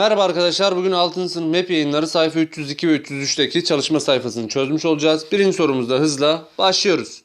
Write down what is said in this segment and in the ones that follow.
Merhaba arkadaşlar. Bugün 6. sınıf MEP yayınları sayfa 302 ve 303'teki çalışma sayfasını çözmüş olacağız. Birinci sorumuzda hızla başlıyoruz.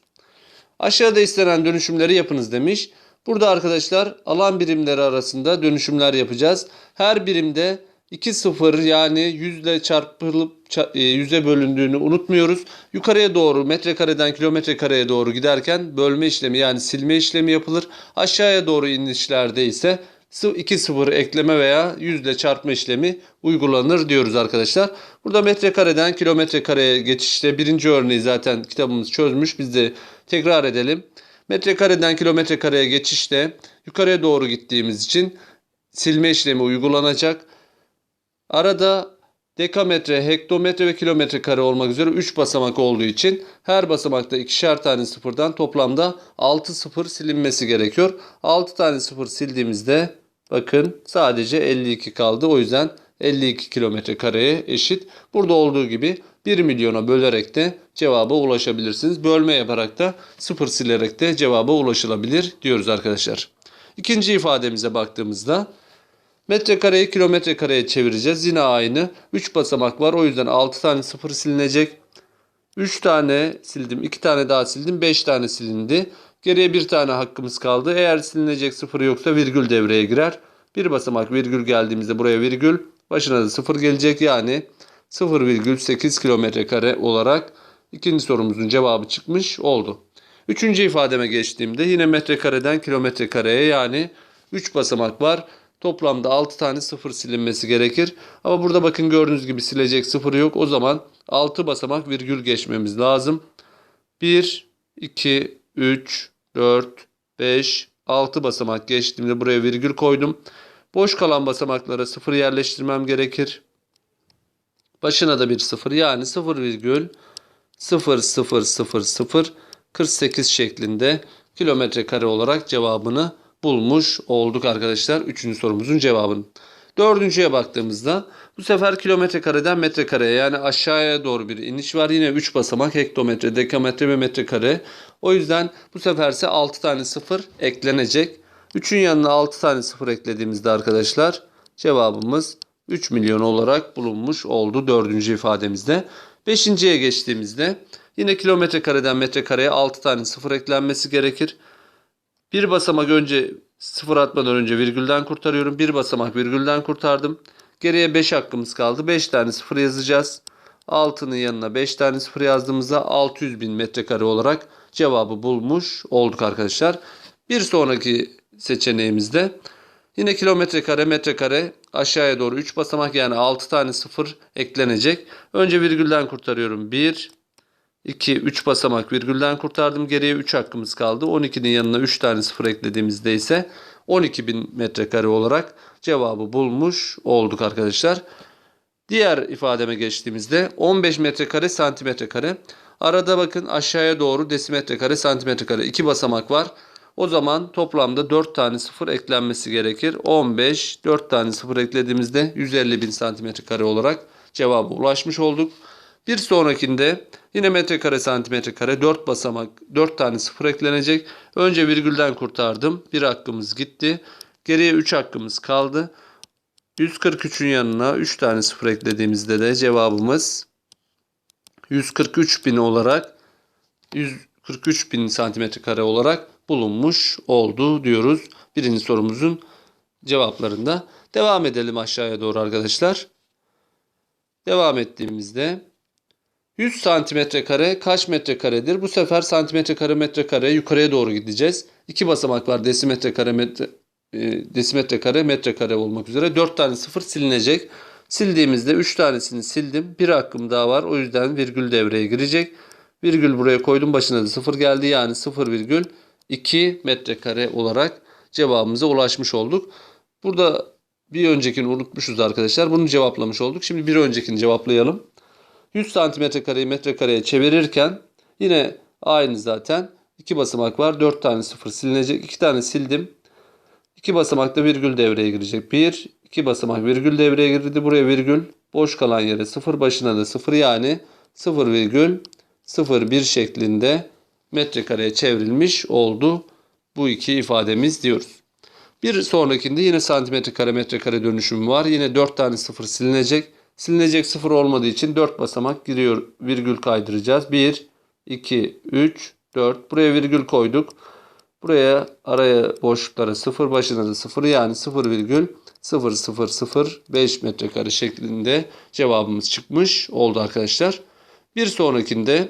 Aşağıda istenen dönüşümleri yapınız demiş. Burada arkadaşlar alan birimleri arasında dönüşümler yapacağız. Her birimde 2 sıfır yani yüzle çarpılıp ça- e, yüze bölündüğünü unutmuyoruz. Yukarıya doğru metrekareden kilometre kareye doğru giderken bölme işlemi yani silme işlemi yapılır. Aşağıya doğru inişlerde ise 2 sıfır ekleme veya yüzle çarpma işlemi uygulanır diyoruz arkadaşlar. Burada metrekareden kilometre kareye geçişte birinci örneği zaten kitabımız çözmüş. Biz de tekrar edelim. Metrekareden kilometre kareye geçişte yukarıya doğru gittiğimiz için silme işlemi uygulanacak. Arada dekametre, hektometre ve kilometre kare olmak üzere 3 basamak olduğu için her basamakta ikişer tane sıfırdan toplamda 6 sıfır silinmesi gerekiyor. 6 tane sıfır sildiğimizde bakın sadece 52 kaldı. O yüzden 52 kilometre kareye eşit. Burada olduğu gibi 1 milyona bölerek de cevaba ulaşabilirsiniz. Bölme yaparak da sıfır silerek de cevaba ulaşılabilir diyoruz arkadaşlar. İkinci ifademize baktığımızda Metrekareyi kilometre kareye çevireceğiz. Yine aynı. 3 basamak var. O yüzden 6 tane sıfır silinecek. 3 tane sildim. 2 tane daha sildim. 5 tane silindi. Geriye bir tane hakkımız kaldı. Eğer silinecek sıfır yoksa virgül devreye girer. Bir basamak virgül geldiğimizde buraya virgül. Başına da sıfır gelecek. Yani 0,8 kilometre kare olarak ikinci sorumuzun cevabı çıkmış oldu. Üçüncü ifademe geçtiğimde yine metrekareden kilometre kareye yani 3 basamak var. Toplamda 6 tane sıfır silinmesi gerekir. Ama burada bakın gördüğünüz gibi silecek sıfır yok. O zaman 6 basamak virgül geçmemiz lazım. 1, 2, 3, 4, 5, 6 basamak geçtiğimde buraya virgül koydum. Boş kalan basamaklara sıfır yerleştirmem gerekir. Başına da bir sıfır yani 0 virgül 0 0 0 0 48 şeklinde kilometre kare olarak cevabını bulmuş olduk arkadaşlar. Üçüncü sorumuzun cevabını. Dördüncüye baktığımızda bu sefer kilometre kareden metre kareye yani aşağıya doğru bir iniş var. Yine 3 basamak hektometre, dekametre ve metrekare. O yüzden bu seferse 6 tane sıfır eklenecek. 3'ün yanına 6 tane sıfır eklediğimizde arkadaşlar cevabımız 3 milyon olarak bulunmuş oldu dördüncü ifademizde. Beşinciye geçtiğimizde yine kilometre kareden metre kareye 6 tane sıfır eklenmesi gerekir. Bir basamak önce sıfır atmadan önce virgülden kurtarıyorum. Bir basamak virgülden kurtardım. Geriye 5 hakkımız kaldı. 5 tane sıfır yazacağız. 6'nın yanına 5 tane sıfır yazdığımızda 600 bin metrekare olarak cevabı bulmuş olduk arkadaşlar. Bir sonraki seçeneğimizde yine kilometre kare metre kare aşağıya doğru 3 basamak yani 6 tane sıfır eklenecek. Önce virgülden kurtarıyorum. 1, 2, 3 basamak virgülden kurtardım. Geriye 3 hakkımız kaldı. 12'nin yanına 3 tane sıfır eklediğimizde ise 12.000 metrekare olarak cevabı bulmuş olduk arkadaşlar. Diğer ifademe geçtiğimizde 15 metrekare santimetre kare. Arada bakın aşağıya doğru desimetre kare santimetre kare 2 basamak var. O zaman toplamda 4 tane sıfır eklenmesi gerekir. 15, 4 tane sıfır eklediğimizde 150 bin santimetre kare olarak cevaba ulaşmış olduk. Bir sonrakinde yine metrekare santimetre kare 4 basamak 4 tane sıfır eklenecek. Önce virgülden kurtardım. Bir hakkımız gitti. Geriye 3 hakkımız kaldı. 143'ün yanına 3 tane sıfır eklediğimizde de cevabımız 143 bin olarak 143 bin santimetre kare olarak bulunmuş oldu diyoruz. Birinci sorumuzun cevaplarında. Devam edelim aşağıya doğru arkadaşlar. Devam ettiğimizde 100 santimetre kare kaç metrekaredir? Bu sefer santimetre kare metre kare yukarıya doğru gideceğiz. İki basamak var desimetre kare metre e, desimetre kare metre kare olmak üzere 4 tane sıfır silinecek. Sildiğimizde 3 tanesini sildim. Bir hakkım daha var. O yüzden virgül devreye girecek. Virgül buraya koydum. Başına da sıfır geldi. Yani 0,2 metrekare olarak cevabımıza ulaşmış olduk. Burada bir öncekini unutmuşuz arkadaşlar. Bunu cevaplamış olduk. Şimdi bir öncekini cevaplayalım. 100 santimetre kareyi metrekareye çevirirken yine aynı zaten. 2 basamak var. 4 tane sıfır silinecek. 2 tane sildim. 2 basamakta virgül devreye girecek. 1, 2 basamak virgül devreye girdi. Buraya virgül. Boş kalan yere 0 başına da 0 yani 0 virgül 01 şeklinde metrekareye çevrilmiş oldu. Bu iki ifademiz diyoruz. Bir sonrakinde yine santimetre kare metre kare dönüşümü var. Yine 4 tane sıfır silinecek. Silinecek sıfır olmadığı için 4 basamak giriyor. Virgül kaydıracağız. 1, 2, 3, 4. Buraya virgül koyduk. Buraya araya boşluklara 0 başına da 0 yani 0 virgül 0 0 0 5 metrekare şeklinde cevabımız çıkmış oldu arkadaşlar. Bir sonrakinde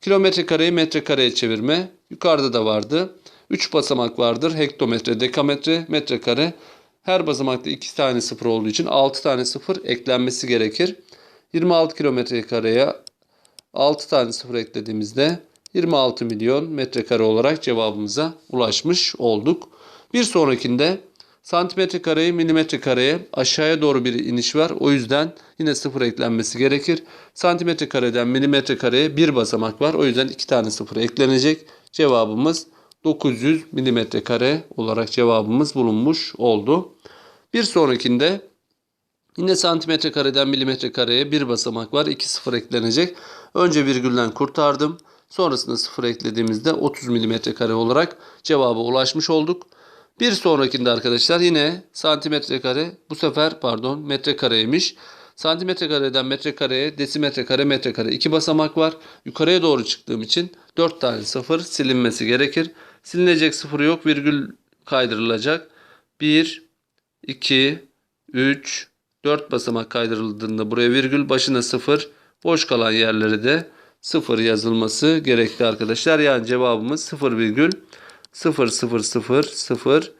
kilometre kareyi metrekareye çevirme yukarıda da vardı. 3 basamak vardır. Hektometre, dekametre, metrekare. Her basamakta 2 tane sıfır olduğu için 6 tane sıfır eklenmesi gerekir. 26 kilometre kareye 6 tane sıfır eklediğimizde 26 milyon metrekare olarak cevabımıza ulaşmış olduk. Bir sonrakinde santimetre kareyi milimetre kareye aşağıya doğru bir iniş var. O yüzden yine sıfır eklenmesi gerekir. Santimetre kareden milimetre kareye bir basamak var. O yüzden iki tane sıfır eklenecek. Cevabımız 900 milimetre kare olarak cevabımız bulunmuş oldu. Bir sonrakinde Yine santimetre kareden milimetre kareye bir basamak var. 2 sıfır eklenecek. Önce virgülden kurtardım. Sonrasında sıfır eklediğimizde 30 milimetre kare olarak cevaba ulaşmış olduk. Bir sonrakinde arkadaşlar yine santimetre kare bu sefer pardon metre kareymiş. Santimetre kareden metre kareye desimetre kare metre kare iki basamak var. Yukarıya doğru çıktığım için 4 tane sıfır silinmesi gerekir. Silinecek sıfır yok virgül kaydırılacak. 1, 2, 3, 4 basamak kaydırıldığında buraya virgül başına 0 boş kalan yerlere de 0 yazılması gerekli arkadaşlar. Yani cevabımız 0 virgül 0 0 0 0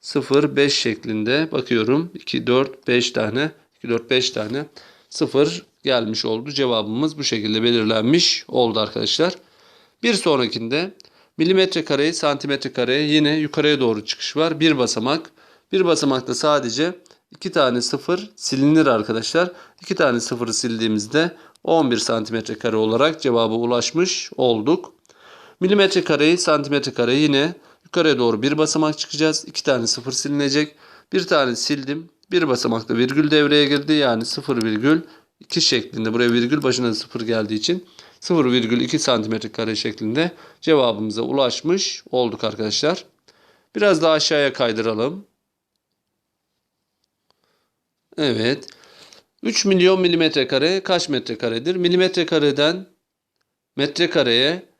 0 5 şeklinde bakıyorum. 2 4 5 tane 2 4 5 tane 0 gelmiş oldu. Cevabımız bu şekilde belirlenmiş oldu arkadaşlar. Bir sonrakinde milimetre kareyi santimetre kareye yine yukarıya doğru çıkış var. Bir basamak. Bir basamakta sadece 2 tane sıfır silinir arkadaşlar. 2 tane sıfırı sildiğimizde 11 santimetre kare olarak cevaba ulaşmış olduk. Milimetre kareyi santimetre kare yine yukarıya doğru bir basamak çıkacağız. 2 tane sıfır silinecek. Bir tane sildim. Bir basamakta virgül devreye girdi. Yani 0 virgül 2 şeklinde. Buraya virgül başına da 0 geldiği için 0,2 santimetre kare şeklinde cevabımıza ulaşmış olduk arkadaşlar. Biraz daha aşağıya kaydıralım. Evet. 3 milyon milimetre kare kaç metrekaredir? Milimetre kareden metrekareye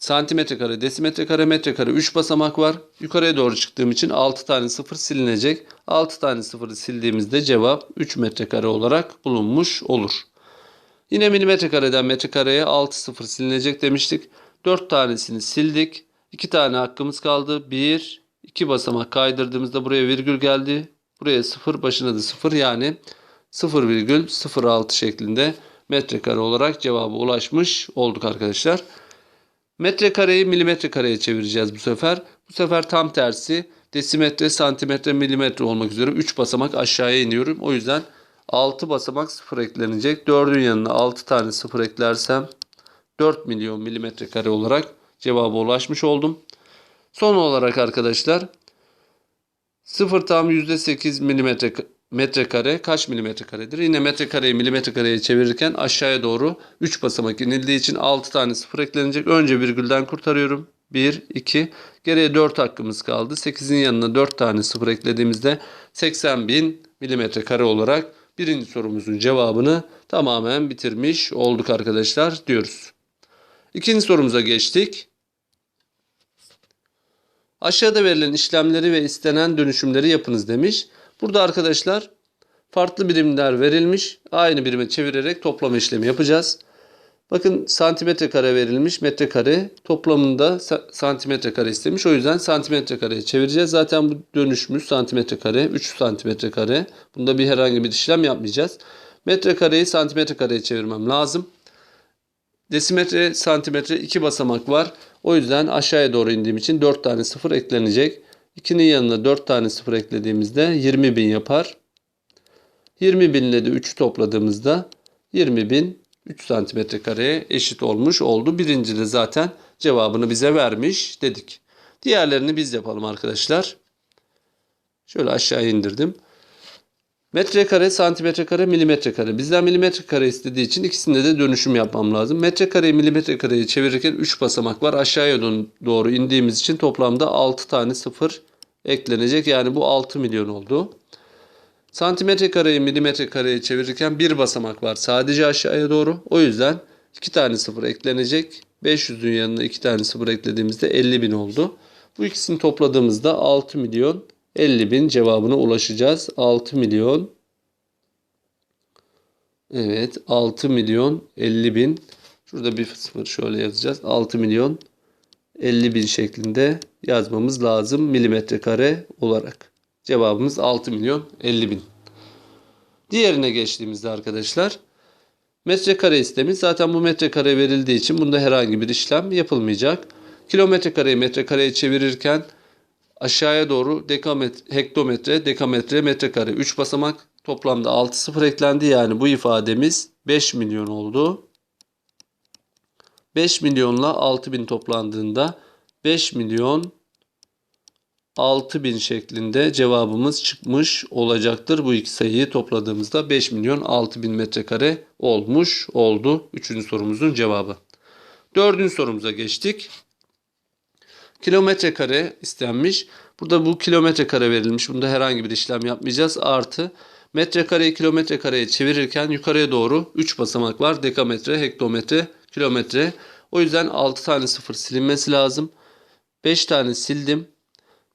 santimetre kare, desimetre kare, metre kare 3 basamak var. Yukarıya doğru çıktığım için 6 tane sıfır silinecek. 6 tane sıfırı sildiğimizde cevap 3 metrekare olarak bulunmuş olur. Yine milimetre kareden metrekareye 6 sıfır silinecek demiştik. 4 tanesini sildik. 2 tane hakkımız kaldı. 1, 2 basamak kaydırdığımızda buraya virgül geldi. Buraya 0 başına da 0 yani 0,06 şeklinde metrekare olarak cevaba ulaşmış olduk arkadaşlar. Metrekareyi milimetre kareye çevireceğiz bu sefer. Bu sefer tam tersi desimetre, santimetre, milimetre olmak üzere 3 basamak aşağıya iniyorum. O yüzden 6 basamak 0 eklenecek. 4'ün yanına 6 tane 0 eklersem 4 milyon milimetre kare olarak cevaba ulaşmış oldum. Son olarak arkadaşlar 0 tam %8 milimetre metrekare kaç milimetre karedir? Yine metrekareyi milimetre kareye çevirirken aşağıya doğru 3 basamak inildiği için 6 tane sıfır eklenecek. Önce virgülden kurtarıyorum. 1, 2. Geriye 4 hakkımız kaldı. 8'in yanına 4 tane sıfır eklediğimizde 80 bin milimetre kare olarak birinci sorumuzun cevabını tamamen bitirmiş olduk arkadaşlar diyoruz. İkinci sorumuza geçtik. Aşağıda verilen işlemleri ve istenen dönüşümleri yapınız demiş. Burada arkadaşlar farklı birimler verilmiş. Aynı birime çevirerek toplama işlemi yapacağız. Bakın santimetre kare verilmiş. Metrekare toplamında santimetre kare istemiş. O yüzden santimetre kareye çevireceğiz. Zaten bu dönüşümüz santimetre kare. 3 santimetre kare. Bunda bir herhangi bir işlem yapmayacağız. Metrekareyi santimetre kareye çevirmem lazım. Desimetre, santimetre iki basamak var. O yüzden aşağıya doğru indiğim için 4 tane sıfır eklenecek. 2'nin yanına 4 tane sıfır eklediğimizde 20 bin yapar. 20 bin ile de 3'ü topladığımızda 20 bin 3 santimetre kareye eşit olmuş oldu. Birinci de zaten cevabını bize vermiş dedik. Diğerlerini biz yapalım arkadaşlar. Şöyle aşağı indirdim. Metrekare, santimetre kare, milimetre kare. Bizden milimetre kare istediği için ikisinde de dönüşüm yapmam lazım. Metrekareyi milimetre kareye çevirirken 3 basamak var. Aşağıya doğru indiğimiz için toplamda 6 tane sıfır eklenecek. Yani bu 6 milyon oldu. Santimetre kareyi milimetre kareye çevirirken bir basamak var sadece aşağıya doğru. O yüzden iki tane sıfır eklenecek. 500'ün yanına iki tane sıfır eklediğimizde 50 bin oldu. Bu ikisini topladığımızda 6 milyon 50 bin cevabına ulaşacağız. 6 milyon Evet 6 milyon 50 bin. Şurada bir sıfır şöyle yazacağız. 6 milyon 50 bin şeklinde yazmamız lazım milimetre kare olarak. Cevabımız 6 milyon 50 bin. Diğerine geçtiğimizde arkadaşlar metrekare istemi zaten bu metrekare verildiği için bunda herhangi bir işlem yapılmayacak. Kilometre kareyi metrekareye çevirirken aşağıya doğru dekametre, hektometre, dekametre, metrekare 3 basamak toplamda 6 sıfır eklendi. Yani bu ifademiz 5 milyon oldu. 5 milyonla 6 bin toplandığında 5 milyon 6 bin şeklinde cevabımız çıkmış olacaktır. Bu iki sayıyı topladığımızda 5 milyon 6 bin metrekare olmuş oldu. Üçüncü sorumuzun cevabı. Dördüncü sorumuza geçtik. Kilometre kare istenmiş. Burada bu kilometre kare verilmiş. Bunda herhangi bir işlem yapmayacağız. Artı metrekareyi kilometre kareye çevirirken yukarıya doğru 3 basamak var. Dekametre, hektometre, kilometre. O yüzden 6 tane sıfır silinmesi lazım. 5 tane sildim.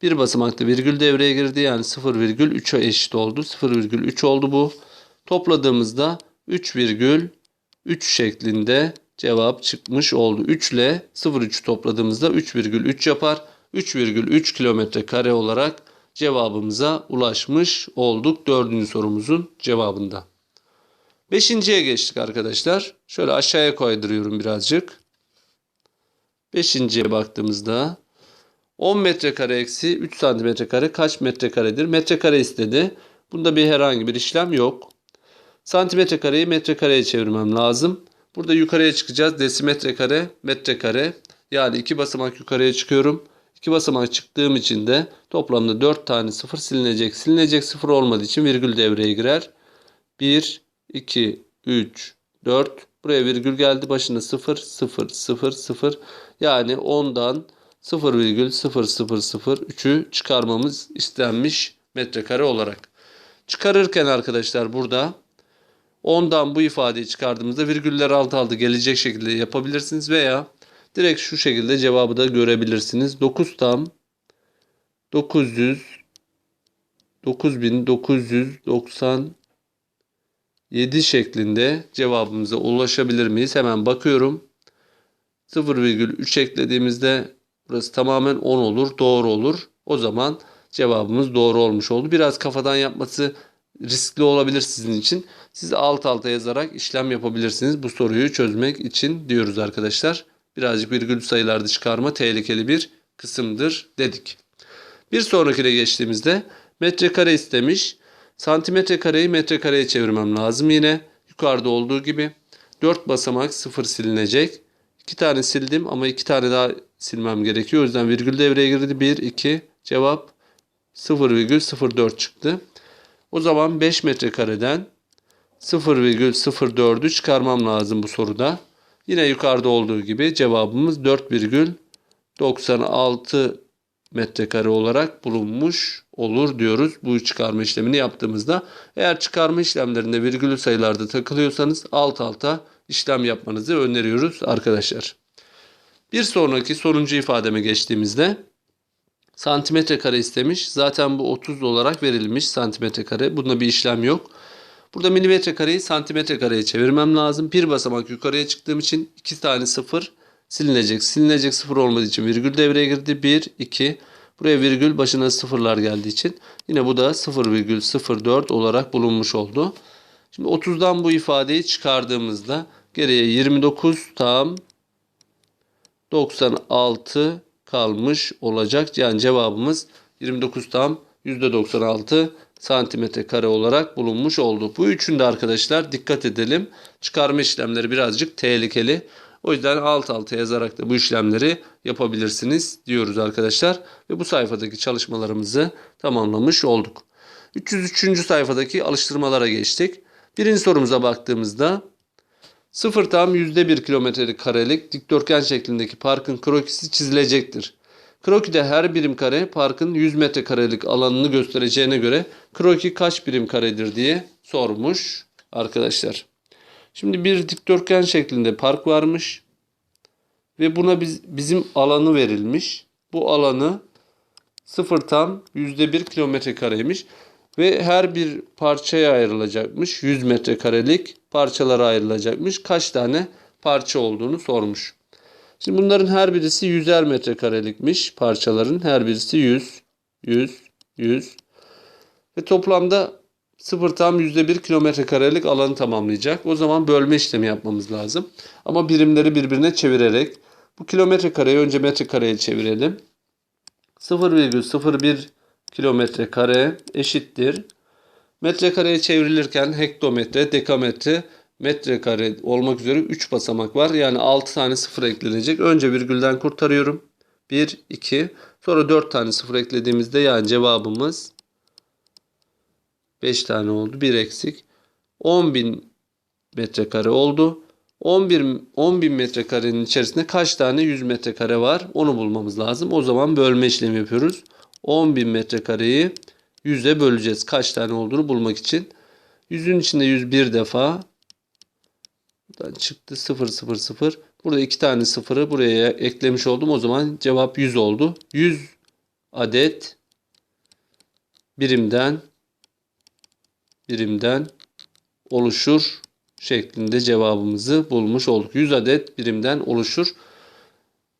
Bir basamakta virgül devreye girdi. Yani 0,3'e eşit oldu. 0,3 oldu bu. Topladığımızda 3,3 şeklinde cevap çıkmış oldu. 3 ile 0,3 topladığımızda 3,3 yapar. 3,3 kilometre kare olarak cevabımıza ulaşmış olduk. Dördüncü sorumuzun cevabında. Beşinciye geçtik arkadaşlar. Şöyle aşağıya kaydırıyorum birazcık. Beşinciye baktığımızda 10 metrekare eksi 3 santimetre kare kaç metrekaredir? Metrekare istedi. Bunda bir herhangi bir işlem yok. Santimetre kareyi metrekareye çevirmem lazım. Burada yukarıya çıkacağız. Desimetre kare, metrekare. Yani iki basamak yukarıya çıkıyorum. İki basamak çıktığım için de toplamda 4 tane sıfır silinecek. Silinecek sıfır olmadığı için virgül devreye girer. 1, 2, 3, 4. Buraya virgül geldi. Başına 0, 0, 0, 0. Yani 10'dan 0,0003'ü çıkarmamız istenmiş metrekare olarak. Çıkarırken arkadaşlar burada 10'dan bu ifadeyi çıkardığımızda virgüller alt alta gelecek şekilde yapabilirsiniz veya direkt şu şekilde cevabı da görebilirsiniz. 9 tam 900 9997 şeklinde cevabımıza ulaşabilir miyiz? Hemen bakıyorum. 0,3 eklediğimizde burası tamamen 10 olur. Doğru olur. O zaman cevabımız doğru olmuş oldu. Biraz kafadan yapması riskli olabilir sizin için. Siz alt alta yazarak işlem yapabilirsiniz. Bu soruyu çözmek için diyoruz arkadaşlar. Birazcık virgül sayılarda çıkarma tehlikeli bir kısımdır dedik. Bir sonrakine geçtiğimizde metrekare istemiş. Santimetre kareyi metrekareye çevirmem lazım yine. Yukarıda olduğu gibi 4 basamak 0 silinecek. 2 tane sildim ama 2 tane daha silmem gerekiyor. O yüzden virgül devreye girdi. 1, 2 cevap 0,04 çıktı. O zaman 5 metrekareden 0,04'ü çıkarmam lazım bu soruda. Yine yukarıda olduğu gibi cevabımız 4,96 metrekare olarak bulunmuş olur diyoruz. Bu çıkarma işlemini yaptığımızda. Eğer çıkarma işlemlerinde virgülü sayılarda takılıyorsanız alt alta işlem yapmanızı öneriyoruz arkadaşlar. Bir sonraki sonuncu ifademe geçtiğimizde santimetre kare istemiş. Zaten bu 30 olarak verilmiş santimetre kare. Bunda bir işlem yok. Burada milimetre kareyi santimetre kareye çevirmem lazım. Bir basamak yukarıya çıktığım için iki tane sıfır silinecek. Silinecek sıfır olmadığı için virgül devreye girdi. 1, 2. Buraya virgül başına sıfırlar geldiği için yine bu da 0,04 olarak bulunmuş oldu. Şimdi 30'dan bu ifadeyi çıkardığımızda geriye 29 tam 96 kalmış olacak. Yani cevabımız 29 tam %96 santimetre kare olarak bulunmuş oldu. Bu üçünde arkadaşlar dikkat edelim. Çıkarma işlemleri birazcık tehlikeli. O yüzden alt alta yazarak da bu işlemleri yapabilirsiniz diyoruz arkadaşlar. Ve bu sayfadaki çalışmalarımızı tamamlamış olduk. 303. sayfadaki alıştırmalara geçtik. Birinci sorumuza baktığımızda 0 tam %1 kilometrelik karelik dikdörtgen şeklindeki parkın krokisi çizilecektir. Kroki'de her birim kare parkın 100 metrekarelik alanını göstereceğine göre kroki kaç birim karedir diye sormuş arkadaşlar. Şimdi bir dikdörtgen şeklinde park varmış ve buna biz, bizim alanı verilmiş. Bu alanı 0 tam %1 kilometre kareymiş ve her bir parçaya ayrılacakmış. 100 metrekarelik parçalara ayrılacakmış. Kaç tane parça olduğunu sormuş. Şimdi bunların her birisi 100'er metrekarelikmiş parçaların. Her birisi 100, 100, 100. Ve toplamda 0 tam %1 kilometre alanı tamamlayacak. O zaman bölme işlemi yapmamız lazım. Ama birimleri birbirine çevirerek bu kilometre önce metre kareye çevirelim. 0,01 kilometre kare eşittir. Metrekareye çevrilirken hektometre, dekametre, metrekare olmak üzere 3 basamak var. Yani 6 tane sıfır eklenecek. Önce virgülden kurtarıyorum. 1, 2. Sonra 4 tane sıfır eklediğimizde yani cevabımız 5 tane oldu. 1 eksik. 10.000 metrekare oldu. 11 10.000 metrekarenin içerisinde kaç tane 100 metrekare var? Onu bulmamız lazım. O zaman bölme işlemi yapıyoruz. 10.000 metrekareyi 100'e böleceğiz. Kaç tane olduğunu bulmak için. 100'ün içinde 101 defa. Buradan çıktı 0 0 0. Burada iki tane sıfırı buraya eklemiş oldum. O zaman cevap 100 oldu. 100 adet birimden birimden oluşur şeklinde cevabımızı bulmuş olduk. 100 adet birimden oluşur.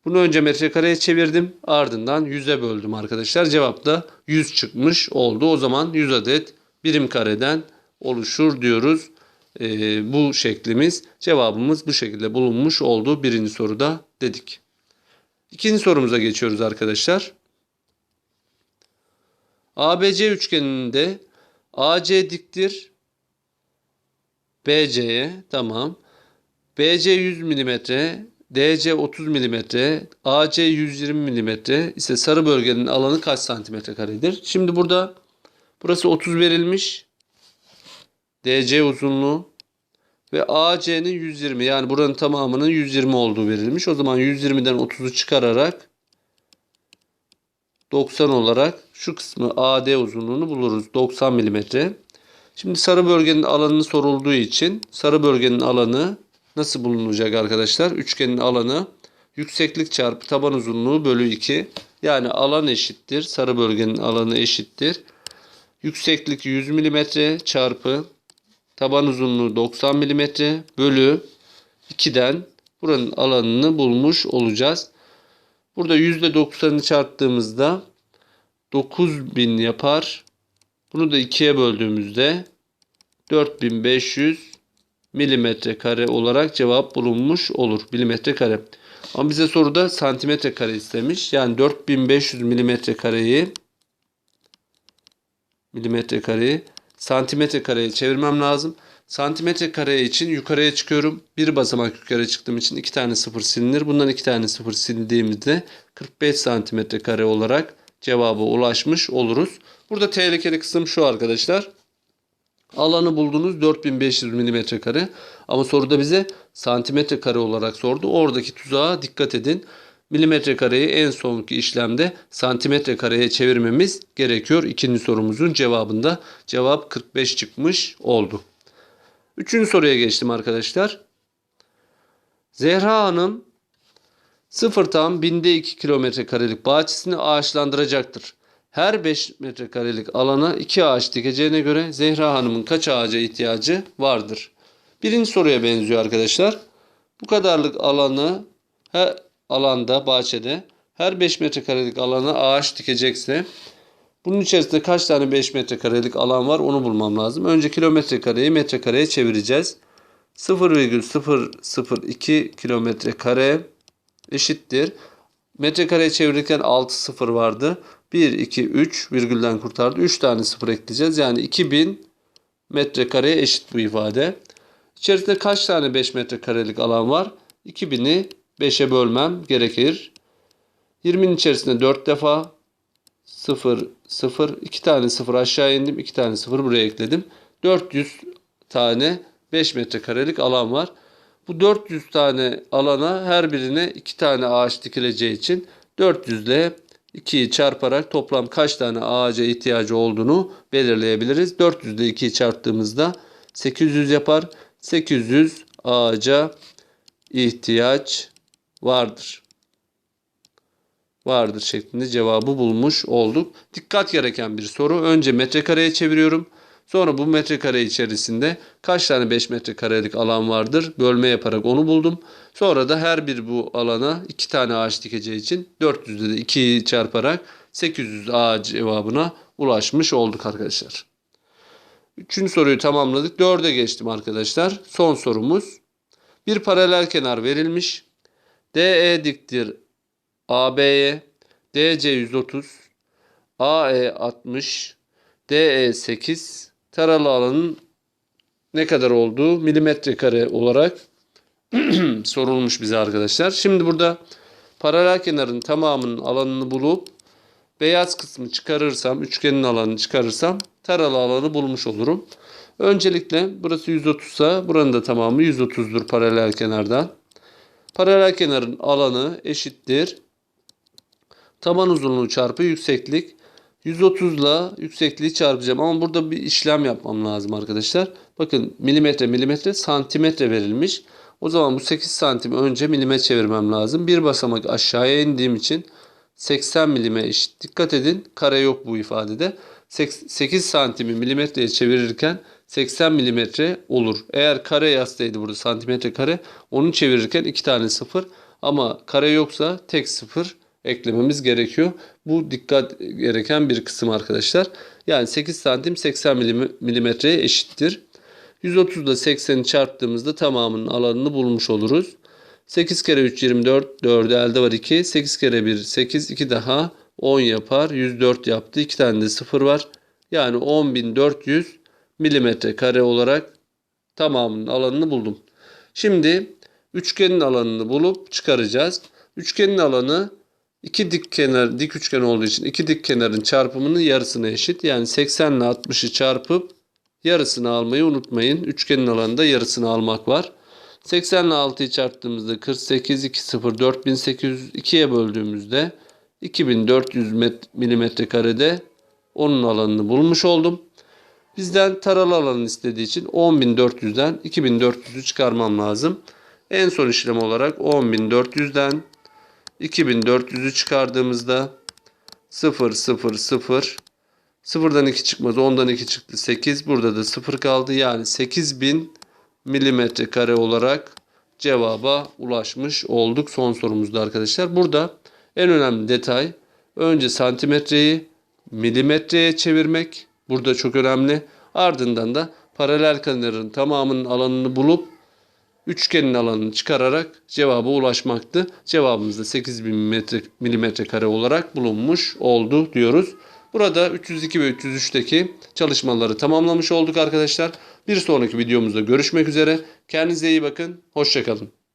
Bunu önce metrekareye çevirdim. Ardından 100'e böldüm arkadaşlar. Cevap da 100 çıkmış oldu. O zaman 100 adet birim kareden oluşur diyoruz. Ee, bu şeklimiz cevabımız bu şekilde bulunmuş oldu. Birinci soruda dedik. İkinci sorumuza geçiyoruz arkadaşlar. ABC üçgeninde AC diktir. BC'ye tamam. BC 100 mm, DC 30 mm, AC 120 mm ise sarı bölgenin alanı kaç santimetre karedir? Şimdi burada burası 30 verilmiş. DC uzunluğu ve AC'nin 120 yani buranın tamamının 120 olduğu verilmiş. O zaman 120'den 30'u çıkararak 90 olarak şu kısmı AD uzunluğunu buluruz. 90 mm. Şimdi sarı bölgenin alanını sorulduğu için sarı bölgenin alanı nasıl bulunacak arkadaşlar? Üçgenin alanı yükseklik çarpı taban uzunluğu bölü 2. Yani alan eşittir. Sarı bölgenin alanı eşittir. Yükseklik 100 mm çarpı taban uzunluğu 90 mm bölü 2'den buranın alanını bulmuş olacağız. Burada %90'ını çarptığımızda 9000 yapar. Bunu da 2'ye böldüğümüzde 4500 milimetre kare olarak cevap bulunmuş olur. Milimetre kare. Ama bize soruda santimetre kare istemiş. Yani 4500 milimetre kareyi milimetre kareyi santimetre kareye çevirmem lazım. Santimetre kare için yukarıya çıkıyorum. Bir basamak yukarı çıktığım için iki tane sıfır silinir. Bundan iki tane sıfır sildiğimizde 45 santimetre kare olarak cevaba ulaşmış oluruz. Burada tehlikeli kısım şu arkadaşlar. Alanı buldunuz 4500 mm kare. Ama soruda bize santimetre kare olarak sordu. Oradaki tuzağa dikkat edin. Milimetre kareyi en sonki işlemde santimetre kareye çevirmemiz gerekiyor. İkinci sorumuzun cevabında cevap 45 çıkmış oldu. Üçüncü soruya geçtim arkadaşlar. Zehra Hanım 0 tam binde 2 kilometre karelik bahçesini ağaçlandıracaktır. Her 5 metrekarelik alana 2 ağaç dikeceğine göre Zehra Hanım'ın kaç ağaca ihtiyacı vardır? Birinci soruya benziyor arkadaşlar. Bu kadarlık alanı her alanda, bahçede her 5 metrekarelik alana ağaç dikecekse bunun içerisinde kaç tane 5 metrekarelik alan var onu bulmam lazım. Önce kilometre kareyi metrekareye çevireceğiz. 0,002 kilometre kare eşittir. Metrekareye çevirirken 6 sıfır vardı. 1, 2, 3 virgülden kurtardı. 3 tane sıfır ekleyeceğiz. Yani 2000 metrekareye eşit bu ifade. İçerisinde kaç tane 5 metrekarelik alan var? 2000'i 5'e bölmem gerekir. 20'nin içerisinde 4 defa 0, 0, 2 tane 0 aşağı indim. 2 tane 0 buraya ekledim. 400 tane 5 metrekarelik alan var. Bu 400 tane alana her birine 2 tane ağaç dikileceği için 400 ile 2'yi çarparak toplam kaç tane ağaca ihtiyacı olduğunu belirleyebiliriz. 400 ile 2'yi çarptığımızda 800 yapar. 800 ağaca ihtiyaç vardır. Vardır şeklinde cevabı bulmuş olduk. Dikkat gereken bir soru. Önce metrekareye çeviriyorum. Sonra bu metrekare içerisinde kaç tane 5 metrekarelik alan vardır? Bölme yaparak onu buldum. Sonra da her bir bu alana 2 tane ağaç dikeceği için 400'de de 2'yi çarparak 800 ağaç cevabına ulaşmış olduk arkadaşlar. Üçüncü soruyu tamamladık. Dörde geçtim arkadaşlar. Son sorumuz. Bir paralel kenar verilmiş. DE diktir AB'ye, DC 130, AE 60, DE 8, taralı alanın ne kadar olduğu milimetre kare olarak sorulmuş bize arkadaşlar. Şimdi burada paralel kenarın tamamının alanını bulup beyaz kısmı çıkarırsam, üçgenin alanını çıkarırsam taralı alanı bulmuş olurum. Öncelikle burası 130 ise buranın da tamamı 130'dur paralel kenardan. Paralel kenarın alanı eşittir. Taban uzunluğu çarpı yükseklik. 130 ile yüksekliği çarpacağım ama burada bir işlem yapmam lazım arkadaşlar. Bakın milimetre milimetre santimetre verilmiş. O zaman bu 8 santim önce milime çevirmem lazım. Bir basamak aşağıya indiğim için 80 milime eşit. Dikkat edin kare yok bu ifadede. 8 santimi milimetreye çevirirken 80 milimetre olur. Eğer kare yazsaydı burada santimetre kare onu çevirirken iki tane sıfır ama kare yoksa tek sıfır eklememiz gerekiyor. Bu dikkat gereken bir kısım arkadaşlar. Yani 8 santim 80 milimetreye eşittir. 130 ile 80'i çarptığımızda tamamının alanını bulmuş oluruz. 8 kere 3 24 4 elde var 2. 8 kere 1 8 2 daha 10 yapar. 104 yaptı. 2 tane de 0 var. Yani 10.400 milimetre kare olarak tamamının alanını buldum. Şimdi üçgenin alanını bulup çıkaracağız. Üçgenin alanı iki dik kenar dik üçgen olduğu için iki dik kenarın çarpımının yarısına eşit. Yani 80 ile 60'ı çarpıp yarısını almayı unutmayın. Üçgenin alanında yarısını almak var. 80 ile 6'yı çarptığımızda 48 2 0 4800 2'ye böldüğümüzde 2400 milimetre karede onun alanını bulmuş oldum. Bizden taralı alanı istediği için 10.400'den 2.400'ü çıkarmam lazım. En son işlem olarak 10.400'den 2.400'ü çıkardığımızda 0 0 0 0'dan 2 çıkmaz. 10'dan 2 çıktı 8. Burada da 0 kaldı. Yani 8000 milimetre kare olarak cevaba ulaşmış olduk son sorumuzda arkadaşlar. Burada en önemli detay önce santimetreyi milimetreye çevirmek. Burada çok önemli. Ardından da paralel kenarın tamamının alanını bulup üçgenin alanını çıkararak cevaba ulaşmaktı. Cevabımız da 8000 milimetre kare olarak bulunmuş oldu diyoruz. Burada 302 ve 303'teki çalışmaları tamamlamış olduk arkadaşlar. Bir sonraki videomuzda görüşmek üzere. Kendinize iyi bakın. Hoşçakalın.